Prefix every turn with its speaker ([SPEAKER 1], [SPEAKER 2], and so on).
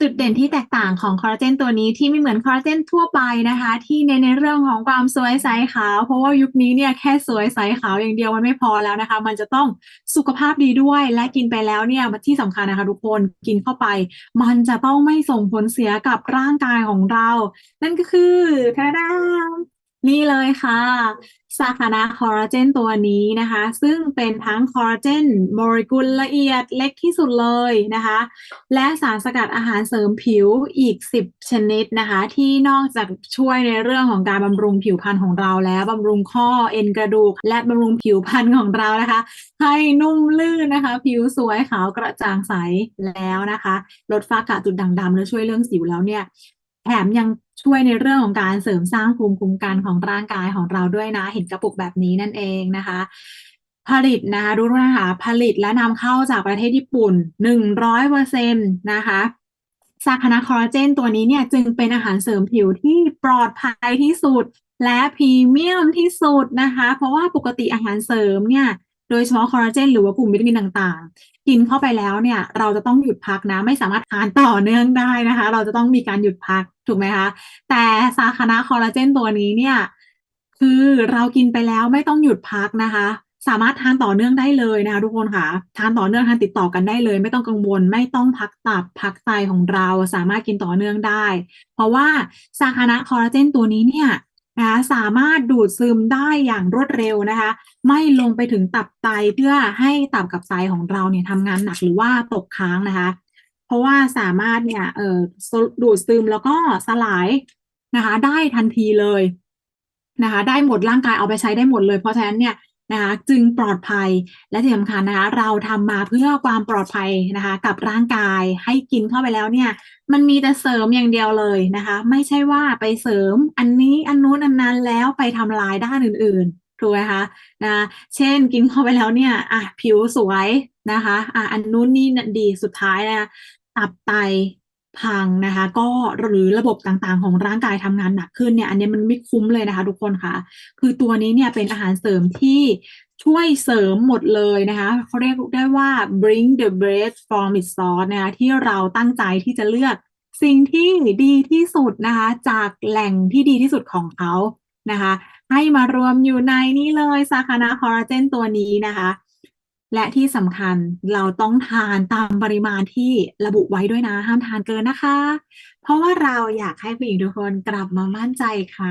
[SPEAKER 1] จุดเด่นที่แตกต่างของคอลลาเจนตัวนี้ที่ไม่เหมือนคอลลาเจนทั่วไปนะคะ ที่ในในเรื่องของความสวยใสขาว เพราะว่ายุคนี้เนี่ยแค่สวยใสขาวอย่างเดียวมันไม่พอแล้วนะคะ มันจะต้องสุขภาพดีด้วยและกินไปแล้วเนี่ยที่สำคัญนะคะทุกคนกินเข้าไป มันจะต้องไม่ส่งผลเสียกับร่างกายของเรา นั่นก็คือทาดานี่เลยค่ะ ซาคานาคอลลาเจนตัวนี้นะคะ ซึ่งเป็นทั้งคอลลาเจนโมเลกุลละเอียดเล็กที่สุดเลยนะคะ และสารสกัดอาหารเสริมผิวอีก 10 ชนิดนะคะ ที่นอกจากช่วยในเรื่องของการบำรุงผิวพรรณของเราแล้วบำรุงข้อเอ็นกระดูก และบำรุงผิวพรรณของเรานะคะ ให้นุ่มลื่นนะคะ ผิวสวยขาวกระจ่างใสแล้วนะคะ ลดฝ้ากระจุดด่างดำและช่วยเรื่องสิวแล้วเนี่ย แถมยังช่วยในเรื่องของการเสริมสร้างภูมิคุ้มกันของร่างกายของเราด้วยนะ เห็นกระปุกแบบนี้นั่นเองนะคะ ผลิตนะคะดูนะคะผลิตและนำเข้าจากประเทศญี่ปุ่น 100%นะคะซาคานาคอลลาเจนตัวนี้เนี่ยจึงเป็นอาหารเสริมผิวที่ปลอดภัยที่สุดและพรีเมียมที่สุดนะคะ เพราะว่าปกติอาหารเสริมเนี่ย โดยเฉพาะคอลลาเจนหรือว่ากลุ่มวิตามินต่างๆ กินเข้าไปแล้วเนี่ย เราจะต้องหยุดพักนะ ไม่สามารถทานต่อเนื่องได้นะคะ เราจะต้องมีการหยุดพักถูกไหมคะ แต่ซาคานาคอลลาเจนตัวนี้เนี่ย คือเรากินไปแล้วไม่ต้องหยุดพักนะคะสามารถทานต่อเนื่องได้เลยนะคะทุกคนค่ะ ทานต่อเนื่องทานติดต่อกันได้เลย ไม่ต้องกังวล ไม่ต้องพักตับพักไตของเราสามารถกินต่อเนื่องได้ เพราะว่าซาคานะคอลลาเจนตัวนี้เนี่ย นะคะสามารถดูดซึมได้อย่างรวดเร็วนะคะ ไม่ลงไปถึงตับไตเพื่อให้ตับกับไตของเราเนี่ยทำงานหนักหรือว่าตกค้างนะคะ เพราะว่าสามารถเนี่ยเอ่อดูดซึมแล้วก็สลายนะคะ ได้ทันทีเลยนะคะ ได้หมดร่างกายเอาไปใช้ได้หมดเลย เพราะฉะนั้นเนี่ย นะคะจึงปลอดภัยและที่สำคัญนะคะเราทำมาเพื่อความปลอดภัยนะคะกับร่างกายให้กินเข้าไปแล้วเนี่ยมันมีแต่เสริมอย่างเดียวเลยนะคะ ไม่ใช่ว่าไปเสริมอันนี้อันนู้นอันนั้นแล้วไปทำลายด้านอื่นๆถูกไหมคะนะเช่นกินเข้าไปแล้วเนี่ยอะผิวสวยนะคะอะอันนู้นนี่ดีสุดท้ายนะตับไต พังนะคะ ก็หรือระบบต่างๆ ของร่างกายทำงานหนักขึ้นเนี่ย อันนี้มันไม่คุ้มเลยนะคะ ทุกคนค่ะ คือตัวนี้เนี่ยเป็นอาหารเสริมที่ช่วยเสริมหมดเลยนะคะเขาเรียกได้ว่า bring the best from its source นะคะที่เราตั้งใจที่จะเลือกสิ่งที่ดีที่สุดนะคะ จากแหล่งที่ดีที่สุดของเขานะคะ ให้มารวมอยู่ในนี้เลยซาคานาคอลลาเจนตัวนี้นะคะ และที่สำคัญเราต้องทานตามปริมาณที่ระบุไว้ด้วยนะ ห้ามทานเกินนะคะ เพราะว่าเราอยากให้ผู้หญิงทุกคนกลับมามั่นใจค่ะ